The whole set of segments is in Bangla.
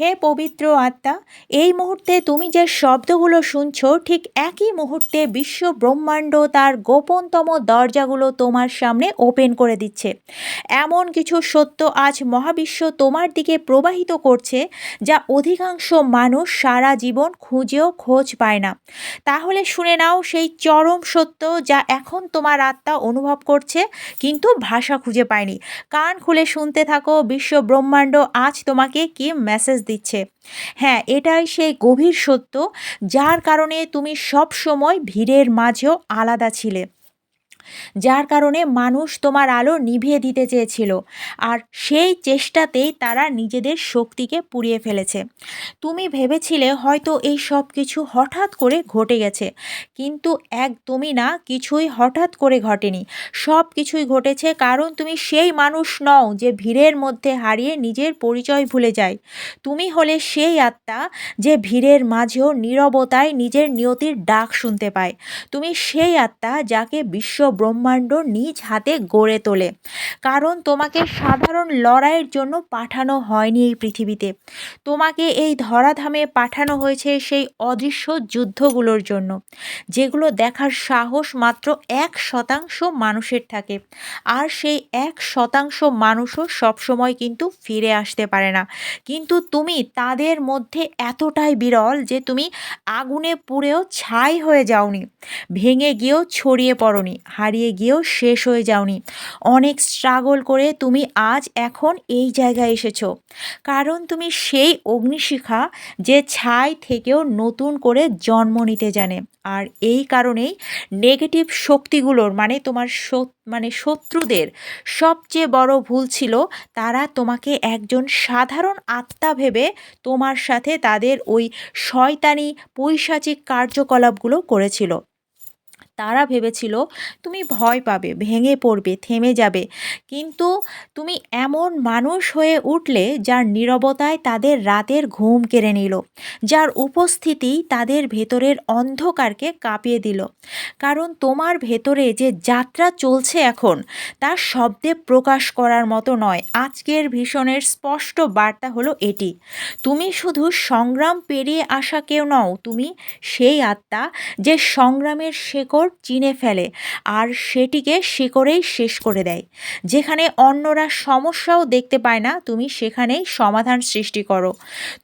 হে পবিত্র আত্মা, এই মুহূর্তে তুমি যে শব্দগুলো শুনছো, ঠিক একই মুহূর্তে বিশ্ব ব্রহ্মাণ্ড তার গোপনতম দরজাগুলো তোমার সামনে ওপেন করে দিচ্ছে। এমন কিছু সত্য আজ মহাবিশ্ব তোমার দিকে প্রবাহিত করছে, যা অধিকাংশ মানুষ সারা জীবন খুঁজেও খোঁজ পায় না। তাহলে শুনে নাও সেই চরম সত্য যা এখন তোমার আত্মা অনুভব করছে, কিন্তু ভাষা খুঁজে পায়নি। কান খুলে শুনতে থাকো, বিশ্ব ব্রহ্মাণ্ড আজ তোমাকে কি মেসেজ দিচ্ছে। হ্যাঁ এটাই সেই গভীর সত্য, যার কারণে তুমি সব সময় ভিড়ের মাঝেও আলাদা ছিলে। যার কারণে মানুষ তোমার আলো নিভিয়ে দিতে চেয়েছিল। আর সেই চেষ্টাতেই তারা নিজেদের শক্তিকে পুড়িয়ে ফেলেছে। তুমি ভেবেছিলে হয়তো এই সব কিছু হঠাৎ করে ঘটে গেছে, কিন্তু একদমই না, কিছুই হঠাৎ করে ঘটেনি। সব কিছুই ঘটেছে কারণ তুমি সেই মানুষ নও যে ভিড়ের মধ্যে হারিয়ে নিজের পরিচয় ভুলে যায়। তুমি হলে সেই আত্মা যে ভিড়ের মাঝেও নীরবতায় নিজের নিয়তির ডাক শুনতে পায়। তুমি সেই আত্মা যাকে বিশ্ব ব্রহ্মাণ্ড নিজ হাতে গড়ে তোলে। কারণ তোমাকে সাধারণ লড়াইয়ের জন্য পাঠানো হয়নি এই পৃথিবীতে। তোমাকে এই ধরাধামে পাঠানো হয়েছে সেই অদৃশ্য যুদ্ধগুলোর জন্য, যেগুলো দেখার সাহস মাত্র এক শতাংশ মানুষের থাকে। আর সেই এক শতাংশ মানুষও সবসময় কিন্তু ফিরে আসতে পারে না। কিন্তু তুমি তাদের মধ্যে এতটাই বিরল যে তুমি আগুনে পুড়েও ছাই হয়ে যাওনি, ভেঙে গিয়েও ছড়িয়ে পড়নি। হারিয়ে গিয়েও শেষ হয়ে যাওনি। অনেক স্ট্রাগল করে তুমি আজ এখন এই জায়গায় এসেছ। কারণ তুমি সেই অগ্নিশিখা যে ছাই থেকেও নতুন করে জন্ম নিতে জানে। আর এই কারণেই নেগেটিভ শক্তিগুলোর মানে তোমার মানে শত্রুদের সবচেয়ে বড় ভুল ছিল তারা তোমাকে একজন সাধারণ আত্মা ভেবে তোমার সাথে তাদের ওই শয়তানি, পৈশাচিক কার্যকলাপগুলো করেছিল। তারা ভেবেছিল, তুমি ভয় পাবে, ভেঙে পড়বে, থেমে যাবে। কিন্তু তুমি এমন মানুষ হয়ে উঠলে যার নীরবতায় তাদের রাতের ঘুম কেড়ে নিল, যার উপস্থিতি তাদের ভেতরের অন্ধকারকে কাঁপিয়ে দিল। কারণ তোমার ভেতরে যে যাত্রা চলছে এখন, তা শব্দে প্রকাশ করার মতো নয়। আজকের ভীষণের স্পষ্ট বার্তা হলো এটি, তুমি শুধু সংগ্রাম পেরিয়ে আসা কেউ নও, তুমি সেই আত্মা যে সংগ্রামের শেকড় শিকড় চিনে ফেলে আর সেটিকে শিকড়েই শেষ করে দেয়। যেখানে অন্যরা সমস্যাও দেখতে পায় না, তুমি সেখানেই সমাধান সৃষ্টি করো।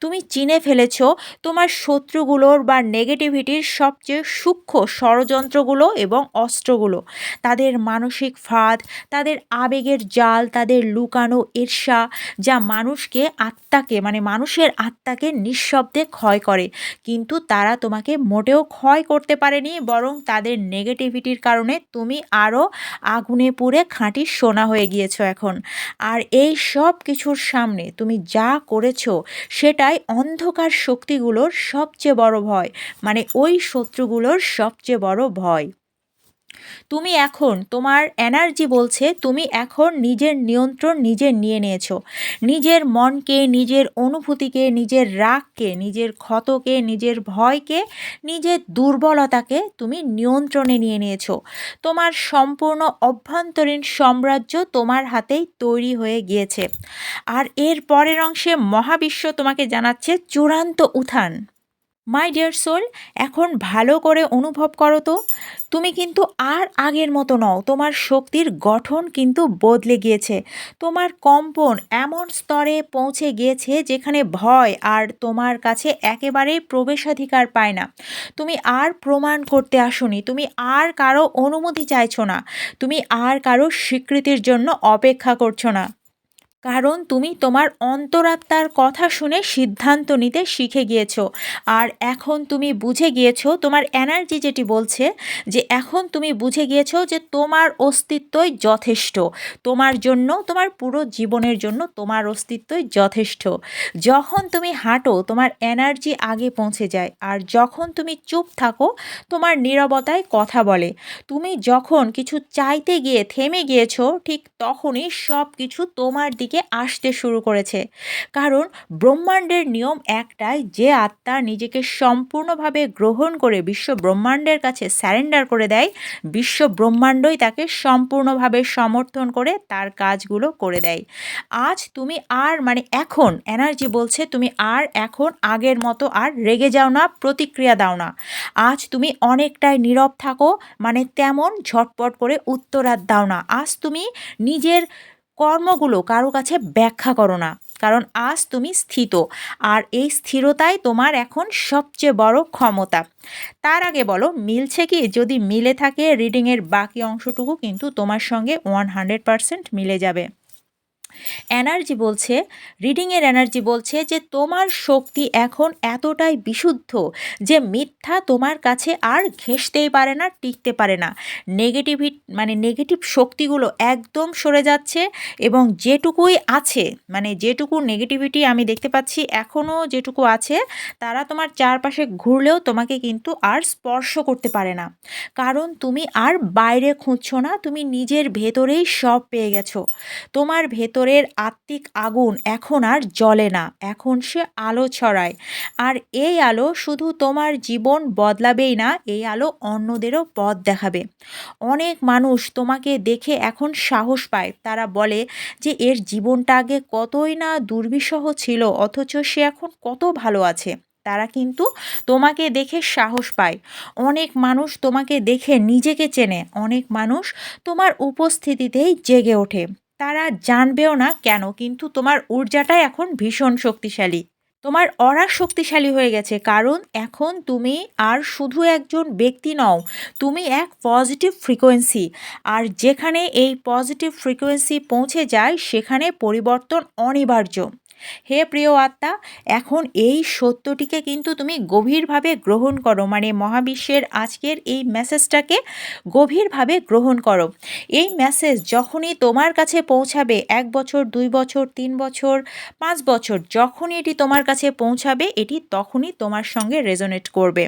তুমি চিনে ফেলেছ তোমার শত্রুগুলোর বা নেগেটিভিটির সবচেয়ে সূক্ষ্ম ষড়যন্ত্রগুলো এবং অস্ত্রগুলো। তাদের মানসিক ফাঁদ, তাদের আবেগের জাল, তাদের লুকানো ঈর্ষা যা মানুষকে আত্মাকে মানে মানুষের আত্মাকে নিঃশব্দে ক্ষয় করে। কিন্তু তারা তোমাকে মোটেও ক্ষয় করতে পারেনি, বরং তাদের নেগেটিভিটির কারণে তুমি আরও আগুনে পুড়ে খাঁটি সোনা হয়ে গিয়েছো এখন। আর এই সব কিছুর সামনে তুমি যা করেছ, সেটাই অন্ধকার শক্তিগুলোর সবচেয়ে বড় ভয়। মানে ওই শত্রুগুলোর সবচেয়ে বড় ভয়। তুমি এখন তোমার এনার্জি বলছে তুমি এখন নিজের নিয়ন্ত্রণ নিজে নিয়ে নিয়েছো। নিজের মনকে, নিজের অনুভূতিকে, নিজের রাগকে, নিজের ক্ষতকে, নিজের ভয়কে, নিজের দুর্বলতাকে তুমি নিয়ন্ত্রণে নিয়ে নিয়েছো। তোমার সম্পূর্ণ অভ্যন্তরীণ সাম্রাজ্য তোমার হাতেই তৈরি হয়ে গিয়েছে। আর এর পরের অংশে মহাবিশ্ব তোমাকে জানাচ্ছে চূড়ান্ত উত্থান। মাই ডিয়ার সোল এখন ভালো করে অনুভব করো তো। তুমি কিন্তু আর আগের মতো নও। তোমার শক্তির গঠন কিন্তু বদলে গিয়েছে। তোমার কম্পন এমন স্তরে পৌঁছে গিয়েছে যেখানে ভয় আর তোমার কাছে একেবারেই প্রবেশাধিকার পায় না। তুমি আর প্রমাণ করতে আসনি। তুমি আর কারও অনুমতি চাইছো না। তুমি আর কারও স্বীকৃতির জন্য অপেক্ষা করছ না। কারণ তুমি তোমার অন্তরাত্মার কথা শুনে সিদ্ধান্ত নিতে শিখে গিয়েছো। আর এখন তুমি বুঝে গিয়েছো, তোমার এনার্জি যেটি বলছে, যে এখন তুমি বুঝে গিয়েছো যে তোমার অস্তিত্বই যথেষ্ট। তোমার জন্য, তোমার পুরো জীবনের জন্য তোমার অস্তিত্বই যথেষ্ট। যখন তুমি হাঁটো, তোমার এনার্জি আগে পৌঁছে যায়। আর যখন তুমি চুপ থাকো, তোমার নিরবতায় কথা বলে। তুমি যখন কিছু চাইতে গিয়ে, থেমে গিয়েছো, ঠিক তখনই সব কিছু তোমার দিকে দিকে আসতে শুরু করেছে। কারণ ব্রহ্মাণ্ডের নিয়ম একটাই, যে আত্মা নিজেকে সম্পূর্ণভাবে গ্রহণ করে বিশ্ব ব্রহ্মাণ্ডের কাছে স্যারেন্ডার করে দেয়, বিশ্ব ব্রহ্মাণ্ডই তাকে সম্পূর্ণভাবে সমর্থন করে তার কাজগুলো করে দেয়। আজ তুমি আর মানে এখন এনার্জি বলছে, তুমি আর এখন আগের মতো আর রেগে যাও না, প্রতিক্রিয়া দাও না। আজ তুমি অনেকটাই নীরব থাকো মানে তেমন ঝটপট করে উত্তরার দাও না। আজ তুমি নিজের কর্মগুলো কারও কাছে ব্যাখ্যা করো না, কারণ আজ তুমি স্থিত, আর এই স্থিরতাই তোমার এখন সবচেয়ে বড় ক্ষমতা। তার আগে বলো, মিলছে কি? যদি মিলে থাকে রিডিংয়ের বাকি অংশটুকু কিন্তু তোমার সঙ্গে ওয়ান হান্ড্রেড পারসেন্ট মিলে যাবে। এনার্জি বলছে রিডিংয়ের এনার্জি বলছে যে তোমার শক্তি এখন এতটাই বিশুদ্ধ যে মিথ্যা তোমার কাছে আর ঘেঁষতেই পারে না, টিকতে পারে না। নেগেটিভি মানে নেগেটিভ শক্তিগুলো একদম সরে যাচ্ছে এবং যেটুকুই আছে মানে যেটুকু নেগেটিভিটি আমি দেখতে পাচ্ছি এখনও যেটুকু আছে, তারা তোমার চারপাশে ঘুরলেও তোমাকে কিন্তু আর স্পর্শ করতে পারে না। কারণ তুমি আর বাইরে খুঁজছো না, তুমি নিজের ভেতরেই সব পেয়ে গেছো। তোমার ভেতর ভেতরের আত্মিক আগুন এখন আর জ্বলে না, এখন সে আলো ছড়ায়। আর এই আলো শুধু তোমার জীবন বদলাবেই না, এই আলো অন্যদেরও পথ দেখাবে। অনেক মানুষ তোমাকে দেখে এখন সাহস পায়। তারা বলে যে এর জীবনটা আগে কতই না দুর্বিষহ ছিল, অথচ সে এখন কত ভালো আছে। তারা কিন্তু তোমাকে দেখে সাহস পায়। অনেক মানুষ তোমাকে দেখে নিজেকে চেনে। অনেক মানুষ তোমার উপস্থিতিতেই জেগে ওঠে। তারা জানবেও না কেন, কিন্তু তোমার ঊর্জাটাই এখন ভীষণ শক্তিশালী। তোমার অরা শক্তিশালী হয়ে গেছে, কারণ এখন তুমি আর শুধু একজন ব্যক্তি নও, তুমি এক পজিটিভ ফ্রিকোয়েন্সি আর যেখানে এই পজিটিভ ফ্রিকোয়েন্সি পৌঁছে যায়, সেখানে পরিবর্তন অনিবার্য। হে প্রিয় আত্মা, এখন এই সত্যটিকে কিন্তু তুমি গভীরভাবে গ্রহণ করো। মানে মহাবিশ্বের আজকের এই মেসেজটাকে গভীরভাবে গ্রহণ করো। এই মেসেজ যখনই তোমার কাছে পৌঁছাবে, এক বছর, দুই বছর, তিন বছর, পাঁচ বছর, যখনই এটি তোমার কাছে পৌঁছাবে, এটি তখনই তোমার সঙ্গে রেজোনেট করবে।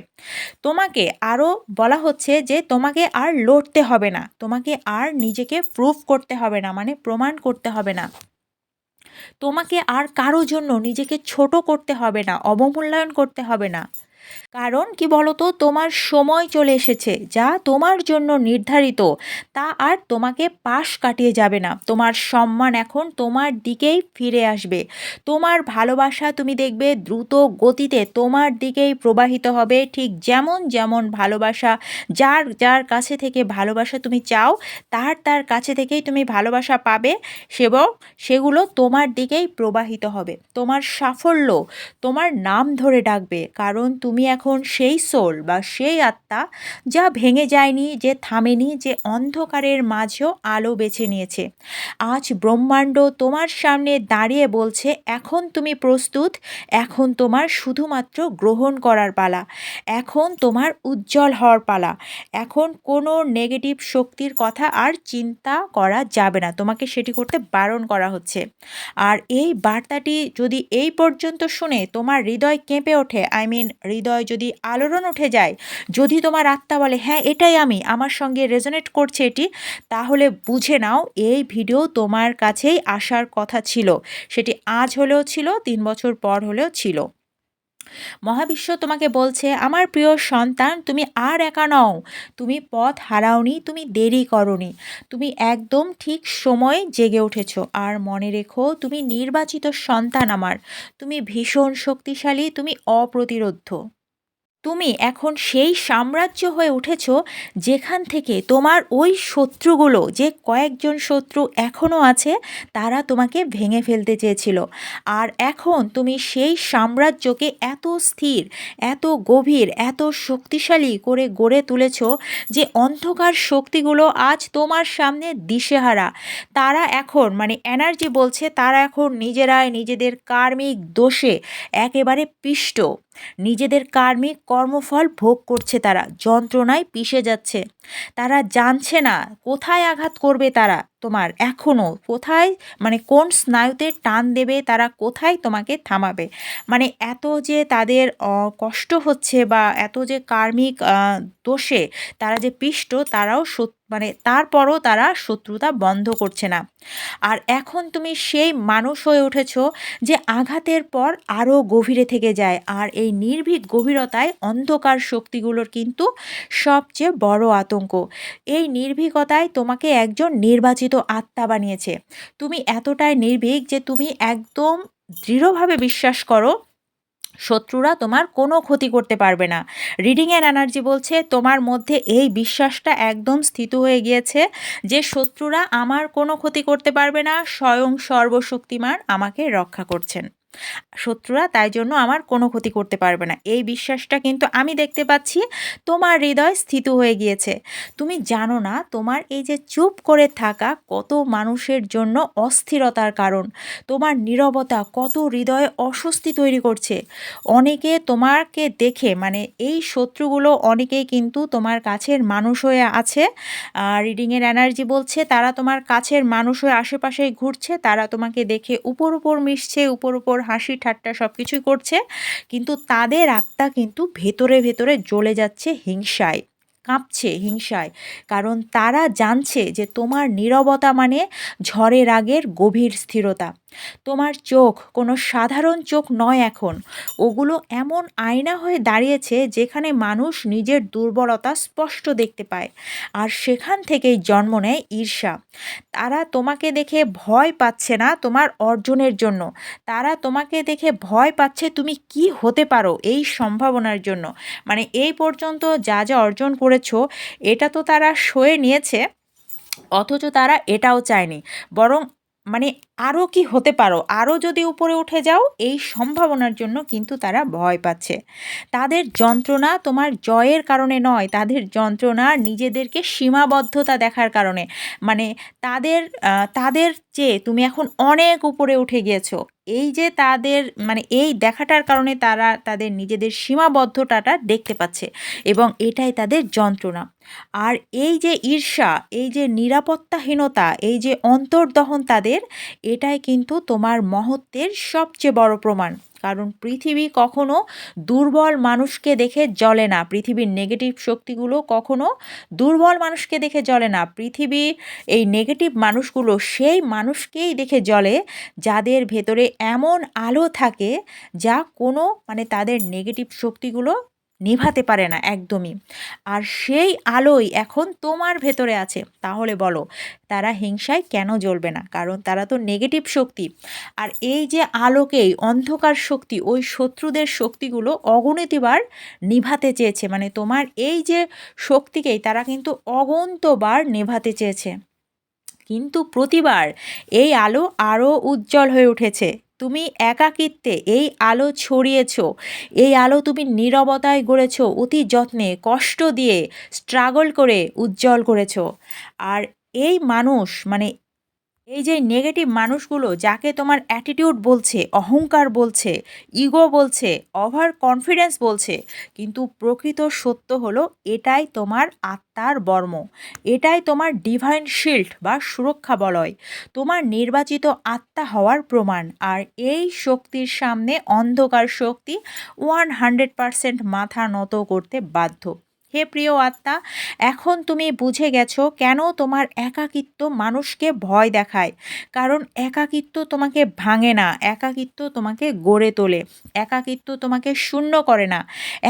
তোমাকে আরও বলা হচ্ছে যে তোমাকে আর লড়তে হবে না। তোমাকে আর নিজেকে প্রুফ করতে হবে না মানে প্রমাণ করতে হবে না। তোমাকে আর কারও জন্য নিজেকে ছোট করতে হবে না অবমূল্যায়ন করতে হবে না। কারণ কি বলতো? তোমার সময় চলে এসেছে, যা তোমার জন্য নির্ধারিত। তা আর তোমাকে পাশ কাটিয়ে যাবে না। তোমার সম্মান এখন তোমার দিকেই ফিরে আসবে। তোমার ভালোবাসা তুমি দেখবে দ্রুত গতিতে তোমার দিকেই প্রবাহিত হবে। ঠিক যেমন যেমন ভালোবাসা যার যার কাছে থেকে ভালোবাসা তুমি চাও, তার তার কাছে থেকেই তুমি ভালোবাসা পাবে সেবং সেগুলো তোমার দিকেই প্রবাহিত হবে। তোমার সাফল্য তোমার নাম ধরে ডাকবে। কারণ তুমি তুমি এখন সেই সোল বা সেই আত্মা যা ভেঙে যায়নি, যে থামেনি, যে অন্ধকারের মাঝেও আলো বেছে নিয়েছে। আজ ব্রহ্মাণ্ড তোমার সামনে দাঁড়িয়ে বলছে, এখন তুমি প্রস্তুত, এখন তোমার শুধুমাত্র গ্রহণ করার পালা, এখন তোমার উজ্জ্বল হওয়ার পালা, এখন কোনো নেগেটিভ শক্তির কথা আর চিন্তা করা যাবে না, তোমাকে সেটি করতে বারণ করা হচ্ছে। আর এই বার্তাটি যদি এই পর্যন্ত শুনে তোমার হৃদয় কেঁপে ওঠে আই মিন হৃদয় হৃদয় যদি আলোড়ন উঠে যায়, যদি তোমার আত্মা বলে হ্যাঁ এটাই আমি, আমার সঙ্গে রেজোনেট করছে এটি, তাহলে বুঝে নাও, এই ভিডিও তোমার কাছেই আসার কথা ছিল। সেটি আজ হলেও ছিল, তিন বছর পর হলেও ছিল। মহাবিশ্ব তোমাকে বলছে, আমার প্রিয় সন্তান, তুমি আর একা নও, তুমি পথ হারাওনি, তুমি দেরি করনি, তুমি একদম ঠিক সময়ে জেগে উঠেছ, আর মনে রেখো, তুমি নির্বাচিত সন্তান আমার, তুমি ভীষণ শক্তিশালী, তুমি অপ্রতিরোধ্য। তুমি এখন সেই সাম্রাজ্য হয়ে উঠেছ যেখান থেকে তোমার ওই শত্রুগুলো, যে কয়েকজন শত্রু এখনও আছে, তারা তোমাকে ভেঙে ফেলতে চেয়েছিল। আর এখন তুমি সেই সাম্রাজ্যকে এত স্থির, এত গভীর, এত শক্তিশালী করে গড়ে তুলেছ যে অন্ধকার শক্তিগুলো আজ তোমার সামনে দিশেহারা। তারা এখন মানে এনার্জি বলছে, তারা এখন নিজেরাই নিজেদের কার্মিক দোষে একেবারে পিষ্ট। নিজেদের কার্মিক কর্মফল ভোগ করছে তারা, যন্ত্রণায় পিষে যাচ্ছে। তারা জানছে না কোথায় আঘাত করবে তারা তোমার এখনও কোথায় মানে কোন স্নায়ুতে টান দেবে তারা, কোথায় তোমাকে থামাবে। মানে এত যে তাদের কষ্ট হচ্ছে বা এত যে কার্মিক দোষে তারা যে পিষ্ট, তারাও সত্য মানে তারপরও তারা শত্রুতা বন্ধ করছে না। আর এখন তুমি সেই মানুষ হয়ে উঠেছ যে আঘাতের পর আরও গভীরে থেকে যায়, আর এই নির্ভীক গভীরতায় অন্ধকার শক্তিগুলোর কিন্তু সবচেয়ে বড় আতঙ্ক। এই নির্ভীকতায় তোমাকে একজন নির্বাচিত আত্মা বানিয়েছে। তুমি এতটাই নির্ভীক যে তুমি একদম দৃঢ়ভাবে বিশ্বাস করো শত্রুরা তোমার কোনো ক্ষতি করতে পারবে না। রিডিং রিডিংয়ের এনার্জি বলছে, তোমার মধ্যে এই বিশ্বাসটা একদম স্থিত হয়ে গিয়েছে যে শত্রুরা আমার কোনো ক্ষতি করতে পারবে না, স্বয়ং সর্বশক্তিমান আমাকে রক্ষা করছেন। শত্রুরা তাই জন্য আমার কোনো ক্ষতি করতে পারবে না। এই বিশ্বাসটা কিন্তু আমি দেখতে পাচ্ছি, তোমার হৃদয় স্থিত হয়ে গিয়েছে। তুমি জানো না, তোমার এই যে চুপ করে থাকা কত মানুষের জন্য অস্থিরতার কারণ। তোমার নীরবতা কত হৃদয়ে অস্বস্তি তৈরি করছে। অনেকে তোমাকে দেখে মানে এই শত্রুগুলো অনেকেই কিন্তু তোমার কাছের মানুষ হয়ে আছে। রিডিংয়ের এনার্জি বলছে, তারা তোমার কাছের মানুষ হয়ে আশেপাশে ঘুরছে, তারা তোমাকে দেখে উপর উপর মিশছে, উপর উপর হাসি, ঠাট্টা সব কিছুই করছে, কিন্তু তাদের আত্মা কিন্তু ভেতরে ভেতরে জ্বলে যাচ্ছে হিংসায়, কাঁপছে হিংসায়। কারণ তারা জানছে যে তোমার নীরবতা মানে ঝড়ের আগের গভীর স্থিরতা। তোমার চোখ কোনো সাধারণ চোখ নয় এখন। ওগুলো এমন আয়না হয়ে দাঁড়িয়েছে যেখানে মানুষ নিজের দুর্বলতা স্পষ্ট দেখতে পায়। আর সেখান থেকেই জন্ম নেয় ঈর্ষা। তারা তোমাকে দেখে ভয় পাচ্ছে না তোমার অর্জনের জন্য। তারা তোমাকে দেখে ভয় পাচ্ছে তুমি কি হতে পারো এই সম্ভাবনার জন্য। মানে এই পর্যন্ত যা যা অর্জন করেছ, এটা তো তারা সয়ে নিয়েছে। অথচ তারা এটাও চায়নি। বরং মানে আরও কি হতে পারো? আরও যদি উপরে উঠে যাও, এই সম্ভাবনার জন্য কিন্তু তারা ভয় পাচ্ছে। তাদের যন্ত্রণা তোমার জয়ের কারণে নয়, তাদের যন্ত্রণা নিজেদেরকে সীমাবদ্ধতা দেখার কারণে। মানে তাদের তাদের চেয়ে তুমি এখন অনেক উপরে উঠে গিয়েছো। এই যে তাদের মানে এই দেখাটার কারণে তারা তাদের নিজেদের সীমাবদ্ধতাটা দেখতে পাচ্ছে এবং এটাই তাদের যন্ত্রণা। আর এই যে ঈর্ষা, এই যে নিরাপত্তাহীনতা, এই যে অন্তর্দহন তাদের, এটাই কিন্তু তোমার মহত্বের সবচেয়ে বড় প্রমাণ। কারণ পৃথিবী কখনো দুর্বল মানুষকে দেখে জ্বলে না। পৃথিবীর নেগেটিভ শক্তিগুলো কখনো দুর্বল মানুষকে দেখে জ্বলে না। পৃথিবীর এই নেগেটিভ মানুষগুলো সেই মানুষকেই দেখে জ্বলে যাদের ভেতরে এমন আলো থাকে যা কোনো মানে তাদের নেগেটিভ শক্তিগুলো নেভাতে পারে না একদমই। আর সেই আলোই এখন তোমার ভেতরে আছে। তাহলে বলো, তারা হিংসায় কেন জ্বলবে না? কারণ তারা তো নেগেটিভ শক্তি। আর এই যে আলোকেই অন্ধকার শক্তি, ওই শত্রুদের শক্তিগুলো অগণিতবার নিভাতে চেয়েছে। মানে তোমার এই যে শক্তিকেই তারা কিন্তু অগন্তবার নেভাতে চেয়েছে। কিন্তু প্রতিবার এই আলো আরও উজ্জ্বল হয়ে উঠেছে। তুমি একাকিত্বে এই আলো ছড়িয়েছ, এই আলো তুমি নিরবতায় গড়েছ, অতি যত্নে, কষ্ট দিয়ে স্ট্রাগল করে, উজ্জ্বল করেছ। আর এই মানুষ মানে এই যে নেগেটিভ মানুষগুলো যাকে তোমার অ্যাটিটিউড বলছে, অহংকার বলছে ইগো বলছে ওভার কনফিডেন্স বলছে, কিন্তু প্রকৃত সত্য হলো এটাই তোমার আত্মার বর্ম। এটাই তোমার ডিভাইন শিল্ড বা সুরক্ষা বলয়। তোমার নির্বাচিত আত্মা হওয়ার প্রমাণ। আর এই শক্তির সামনে অন্ধকার শক্তি ওয়ান হান্ড্রেড পারসেন্ট মাথা নত করতে বাধ্য। হে প্রিয় আত্মা, এখন তুমি বুঝে গেছো কেন তোমার একাকিত্ব মানুষকে ভয় দেখায়। কারণ একাকিত্ব তোমাকে ভাঙে না, একাকিত্ব তোমাকে গড়ে তোলে, একাকিত্ব তোমাকে শূন্য করে না,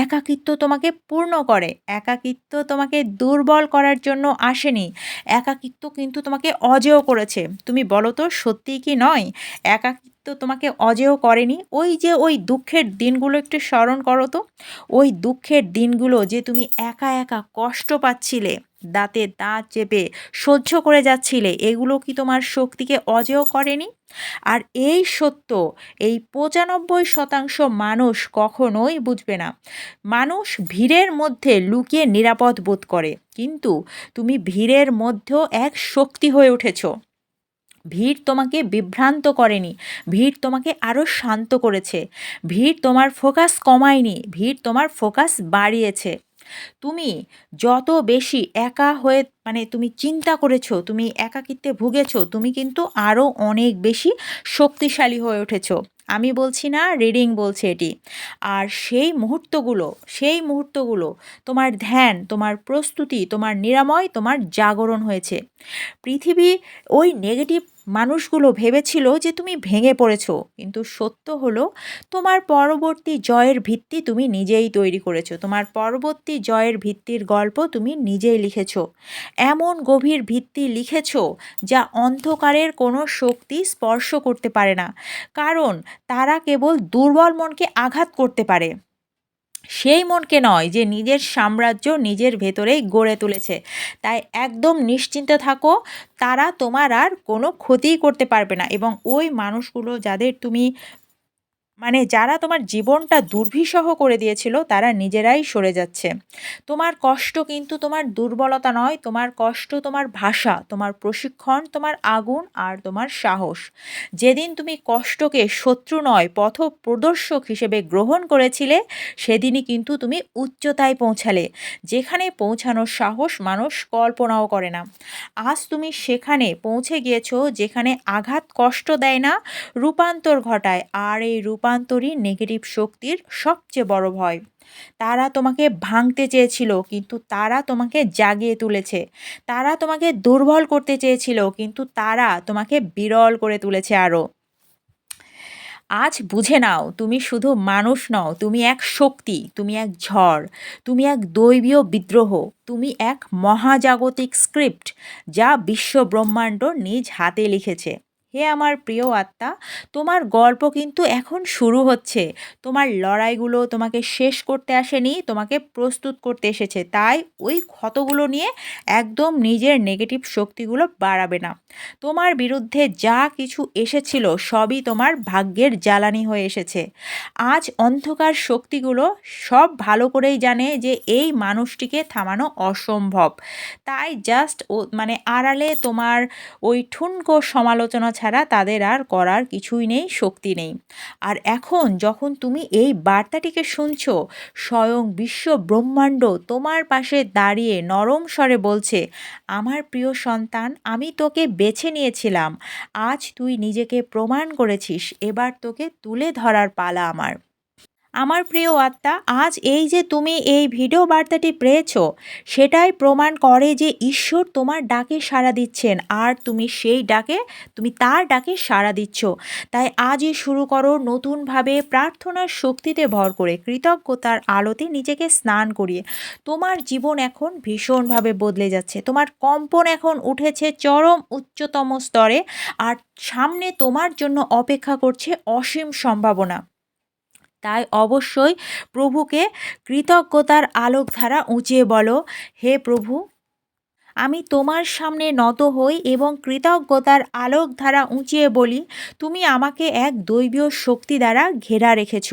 একাকিত্ব তোমাকে পূর্ণ করে, একাকিত্ব তোমাকে দুর্বল করার জন্য আসেনি, একাকিত্ব কিন্তু তোমাকে অজেয় করেছে। তুমি বলো তো, সত্যিই কি নয়? একাকিত্ব তো তোমাকে অজেয় করেনি। ওই যে ওই দুঃখের দিনগুলো একটু স্মরণ করো তো। ওই দুঃখের দিনগুলো যে তুমি একা একা কষ্ট পাচ্ছিলে, দাঁতে দাঁত চেপে সহ্য করে যাচ্ছিলে, এগুলো কি তোমার শক্তিকে অজেয় করেনি? আর এই সত্য, এই পঁচানব্বই শতাংশ মানুষ কখনোই বুঝবে না। মানুষ ভিড়ের মধ্যে লুকিয়ে নিরাপদ বোধ করে, কিন্তু তুমি ভিড়ের মধ্যেও এক শক্তি হয়ে উঠেছো। ভিড় তোমাকে বিভ্রান্ত করেনি, ভিড় তোমাকে আরও শান্ত করেছে, ভিড় তোমার ফোকাস কমায়নি, ভিড় তোমার ফোকাস বাড়িয়েছে। তুমি যত বেশি একা হয়ে মানে তুমি চিন্তা করেছ, তুমি একাকিত্বে ভুগেছো, তুমি কিন্তু আরও অনেক বেশি শক্তিশালী হয়ে উঠেছো। আমি বলছি না, রিডিং বলছে এটি। আর সেই মুহূর্তগুলো সেই মুহূর্তগুলো তোমার ধ্যান, তোমার প্রস্তুতি, তোমার নিরাময়, তোমার জাগরণ হয়েছে। পৃথিবী ওই নেগেটিভ মানুষগুলো ভেবেছিল যে তুমি ভেঙে পড়েছো, কিন্তু সত্য হলো তোমার পরবর্তী জয়ের ভিত্তি তুমি নিজেই তৈরি করেছ। তোমার পরবর্তী জয়ের ভিত্তির গল্প তুমি নিজেই লিখেছ। এমন গভীর ভিত্তি লিখেছ যা অন্ধকারের কোনো শক্তি স্পর্শ করতে পারে না, কারণ তারা কেবল দুর্বল মনকে আঘাত করতে পারে। সেই মনকে নয় যে নিজের সাম্রাজ্য নিজের ভেতরেই গড়ে তুলেছে। তাই একদম নিশ্চিন্ত থাকো, তারা তোমার আর কোনো ক্ষতিই করতে পারবে না এবং ওই মানুষগুলো যাদের তুমি মানে যারা তোমার জীবনটা দুর্বিষহ করে দিয়েছিল, তারা নিজেরাই সরে যাচ্ছে। তোমার কষ্ট কিন্তু তোমার দুর্বলতা নয়, তোমার কষ্ট তোমার ভাষা, তোমার প্রশিক্ষণ, তোমার আগুন আর তোমার সাহস। যেদিন তুমি কষ্টকে শত্রু নয় পথ প্রদর্শক হিসেবে গ্রহণ করেছিলে, সেদিনই কিন্তু তুমি উচ্চতায় পৌঁছালে, যেখানে পৌঁছানোর সাহস মানুষ কল্পনাও করে না। আজ তুমি সেখানে পৌঁছে গিয়েছো, যেখানে আঘাত কষ্ট দেয় না, রূপান্তর ঘটায়, আর এই রূপ রূপান্তরই নেগেটিভ শক্তির সবচেয়ে বড় ভয়। তারা তোমাকে ভাঙতে চেয়েছিল, কিন্তু তারা তোমাকে জাগিয়ে তুলেছে। তারা তোমাকে দুর্বল করতে চেয়েছিল, কিন্তু তারা তোমাকে বিরল করে তুলেছে আরও আজ বুঝে নাও, তুমি শুধু মানুষ নও, তুমি এক শক্তি, তুমি এক ঝড়, তুমি এক দৈবীয় বিদ্রোহ, তুমি এক মহাজাগতিক স্ক্রিপ্ট যা বিশ্ব ব্রহ্মাণ্ড নিজ হাতে লিখেছে। হে আমার প্রিয় আত্মা, তোমার গল্প কিন্তু এখন শুরু হচ্ছে। তোমার লড়াইগুলো তোমাকে শেষ করতে আসেনি, তোমাকে প্রস্তুত করতে এসেছে। তাই ওই ক্ষতগুলো নিয়ে একদম নিজের নেগেটিভ শক্তিগুলো বাড়াবে না। তোমার বিরুদ্ধে যা কিছু এসেছিল, সবই তোমার ভাগ্যের জ্বালানি হয়ে এসেছে। আজ অন্ধকার শক্তিগুলো সব ভালো করেই জানে যে এই মানুষটিকে থামানো অসম্ভব। তাই জাস্ট মানে আড়ালে তোমার ওই ঠুনকো সমালোচনা ছাড়া তাদের আর করার কিছুই নেই, শক্তি নেই। আর এখন যখন তুমি এই বার্তাটিকে শুনছ, স্বয়ং বিশ্ব ব্রহ্মাণ্ড তোমার পাশে দাঁড়িয়ে নরম স্বরে বলছে, আমার প্রিয় সন্তান, আমি তোকে বেছে নিয়েছিলাম। আজ তুই নিজেকে প্রমাণ করেছিস, এবার তোকে তুলে ধরার পালা আমার। আমার প্রিয় আত্মা, আজ এই যে তুমি এই ভিডিও বার্তাটি পেয়েছ, সেটাই প্রমাণ করে যে ঈশ্বর তোমার ডাকে সাড়া দিচ্ছেন আর তুমি সেই ডাকে, তুমি তার ডাকে সাড়া দিচ্ছ। তাই আজই শুরু করো নতুনভাবে প্রার্থনার শক্তিতে ভর করে, কৃতজ্ঞতার আলোতে নিজেকে স্নান করিয়ে। তোমার জীবন এখন ভীষণভাবে বদলে যাচ্ছে। তোমার কম্পন এখন উঠেছে চরম উচ্চতম স্তরে আর সামনে তোমার জন্য অপেক্ষা করছে অসীম সম্ভাবনা। তাই অবশ্যই প্রভুকে কৃতজ্ঞতার আলোকধারা উঁচিয়ে বলো হে প্রভু। আমি তোমার সামনে নত হই এবং কৃতজ্ঞতার আলোক ধারা উঁচিয়ে বলি, তুমি আমাকে এক দৈবীয় শক্তি দ্বারা ঘেরা রেখেছ।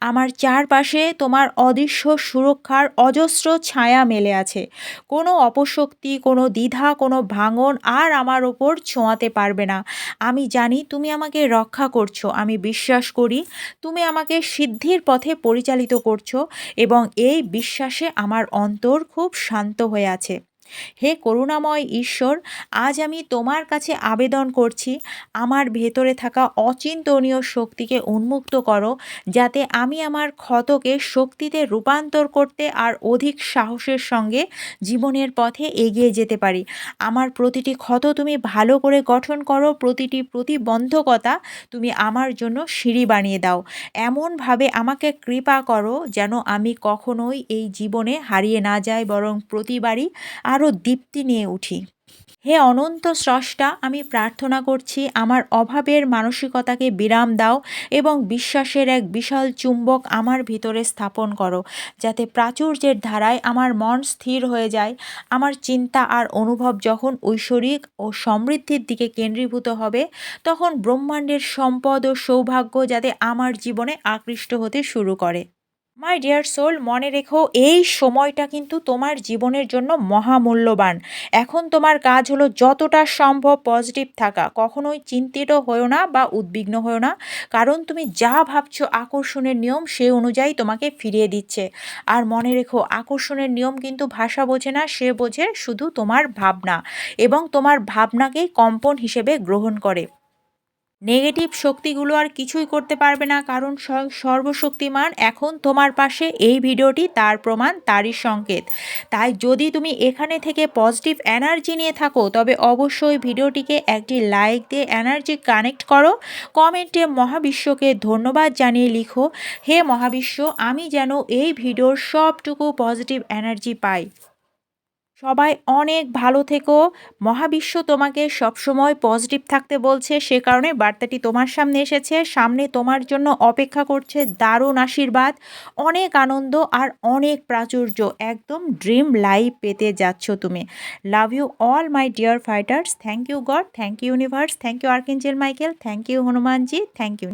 আমার চারপাশে তোমার অদৃশ্য সুরক্ষার অজস্র ছায়া মেলে আছে। কোনো অপশক্তি, কোনো দ্বিধা, কোনো ভাঙন আর আমার ওপর ছোঁয়াতে পারবে না। আমি জানি তুমি আমাকে রক্ষা করছ। আমি বিশ্বাস করি তুমি আমাকে সিদ্ধির পথে পরিচালিত করছ এবং এই বিশ্বাসে আমার অন্তর খুব শান্ত হয়ে আছে। হে করুণাময় ঈশ্বর, আজ আমি তোমার কাছে আবেদন করছি, আমার ভেতরে থাকা অচিন্তনীয় শক্তিকে উন্মুক্ত করো, যাতে আমি আমার ক্ষতকে শক্তিতে রূপান্তর করতে আর অধিক সাহসের সঙ্গে জীবনের পথে এগিয়ে যেতে পারি। আমার প্রতিটি ক্ষত তুমি ভালো করে গঠন করো, প্রতিটি প্রতিবন্ধকতা তুমি আমার জন্য সিঁড়ি বানিয়ে দাও। এমনভাবে আমাকে কৃপা করো যেন আমি কখনোই এই জীবনে হারিয়ে না যাই, বরং প্রতিবারই আরও দীপ্তি নিয়ে উঠি। হে অনন্ত স্রষ্টা, আমি প্রার্থনা করছি, আমার অভাবের মানসিকতাকে বিরাম দাও এবং বিশ্বাসের এক বিশাল চুম্বক আমার ভিতরে স্থাপন করো, যাতে প্রাচুর্যের ধারায় আমার মন স্থির হয়ে যায়। আমার চিন্তা আর অনুভব যখন ঐশ্বরিক ও সমৃদ্ধির দিকে কেন্দ্রীভূত হবে, তখন ব্রহ্মাণ্ডের সম্পদ ও সৌভাগ্য যাতে আমার জীবনে আকৃষ্ট হতে শুরু করে। মাই ডিয়ার সোল মনে রেখো, এই সময়টা কিন্তু তোমার জীবনের জন্য মহামূল্যবান। এখন তোমার কাজ হলো যতটা সম্ভব পজিটিভ থাকা। কখনোই চিন্তিত হয়েও না বা উদ্বিগ্ন হয়েও না। কারণ তুমি যা ভাবছ আকর্ষণের নিয়ম সে অনুযায়ী তোমাকে ফিরিয়ে দিচ্ছে। আর মনে রেখো, আকর্ষণের নিয়ম কিন্তু ভাষা বোঝে না, সে বোঝে শুধু তোমার ভাবনা। এবং তোমার ভাবনাকেই কম্পন হিসেবে গ্রহণ করে। নেগেটিভ শক্তিগুলো আর কিছুই করতে পারবে না, কারণ স্বয়ং সর্বশক্তিমান এখন তোমার পাশে। এই ভিডিওটি তার প্রমাণ, তারই সংকেত। তাই যদি তুমি এখানে থেকে পজিটিভ এনার্জি নিয়ে থাকো, তবে অবশ্যই ভিডিওটিকে একটি লাইক দিয়ে এনার্জি কানেক্ট করো। কমেন্টে মহাবিশ্বকে ধন্যবাদ জানিয়ে লিখো, হে মহাবিশ্ব, আমি যেন এই ভিডিওর সবটুকু পজিটিভ এনার্জি পাই। সবাই অনেক ভালো থেকো। মহাবিশ্ব তোমাকে সবসময় পজিটিভ থাকতে বলছে, সে কারণে বার্তাটি তোমার সামনে এসেছে। সামনে তোমার জন্য অপেক্ষা করছে দারুণ আশীর্বাদ, অনেক আনন্দ আর অনেক প্রাচুর্য। একদম ড্রিম লাইফ পেতে যাচ্ছ তুমি। Love you all my dear fighters thank you God thank you universe thank you archangel Michael thank you Hanumanji thank you